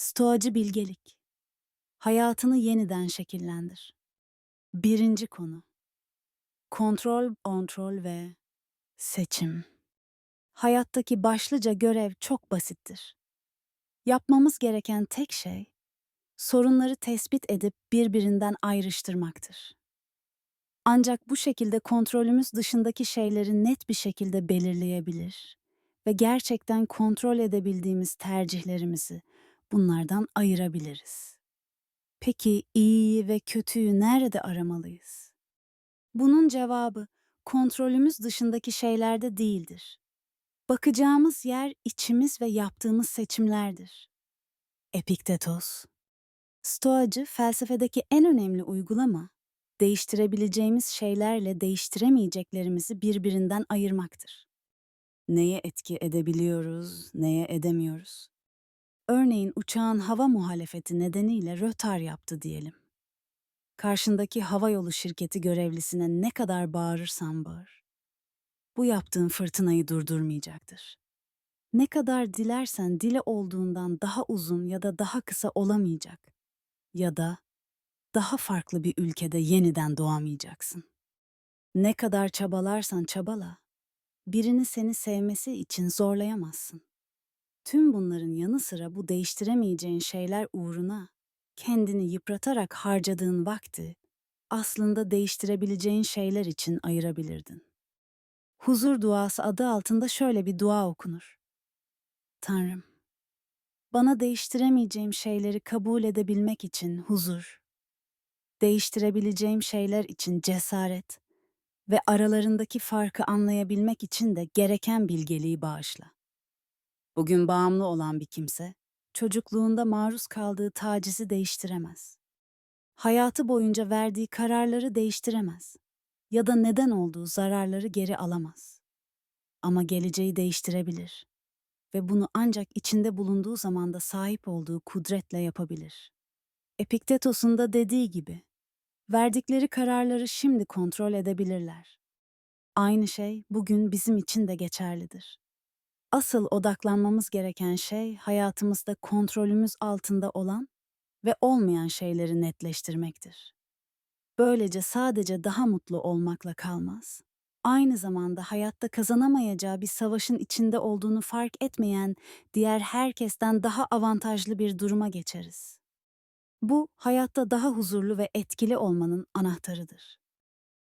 Stoacı bilgelik. Hayatını yeniden şekillendir. Birinci konu. Kontrol, kontrol ve seçim. Hayattaki başlıca görev çok basittir. Yapmamız gereken tek şey sorunları tespit edip birbirinden ayrıştırmaktır. Ancak bu şekilde kontrolümüz dışındaki şeyleri net bir şekilde belirleyebilir ve gerçekten kontrol edebildiğimiz tercihlerimizi bunlardan ayırabiliriz. Peki iyiyi ve kötüyü nerede aramalıyız? Bunun cevabı kontrolümüz dışındaki şeylerde değildir. Bakacağımız yer içimiz ve yaptığımız seçimlerdir. Epiktetos Stoacı felsefedeki en önemli uygulama, değiştirebileceğimiz şeylerle değiştiremeyeceklerimizi birbirinden ayırmaktır. Neye etki edebiliyoruz, neye edemiyoruz? Örneğin uçağın hava muhalefeti nedeniyle rötar yaptı diyelim. Karşındaki havayolu şirketi görevlisine ne kadar bağırırsan bağır. Bu yaptığın fırtınayı durdurmayacaktır. Ne kadar dilersen dile olduğundan daha uzun ya da daha kısa olamayacak. Ya da daha farklı bir ülkede yeniden doğamayacaksın. Ne kadar çabalarsan çabala, birini seni sevmesi için zorlayamazsın. Tüm bunların yanı sıra bu değiştiremeyeceğin şeyler uğruna kendini yıpratarak harcadığın vakti aslında değiştirebileceğin şeyler için ayırabilirdin. Huzur duası adı altında şöyle bir dua okunur. Tanrım, bana değiştiremeyeceğim şeyleri kabul edebilmek için huzur, değiştirebileceğim şeyler için cesaret ve aralarındaki farkı anlayabilmek için de gereken bilgeliği bağışla. Bugün bağımlı olan bir kimse, çocukluğunda maruz kaldığı tacizi değiştiremez. Hayatı boyunca verdiği kararları değiştiremez ya da neden olduğu zararları geri alamaz. Ama geleceği değiştirebilir ve bunu ancak içinde bulunduğu zamanda sahip olduğu kudretle yapabilir. Epiktetos'un da dediği gibi, verdikleri kararları şimdi kontrol edebilirler. Aynı şey bugün bizim için de geçerlidir. Asıl odaklanmamız gereken şey hayatımızda kontrolümüz altında olan ve olmayan şeyleri netleştirmektir. Böylece sadece daha mutlu olmakla kalmaz. Aynı zamanda hayatta kazanamayacağı bir savaşın içinde olduğunu fark etmeyen diğer herkesten daha avantajlı bir duruma geçeriz. Bu hayatta daha huzurlu ve etkili olmanın anahtarıdır.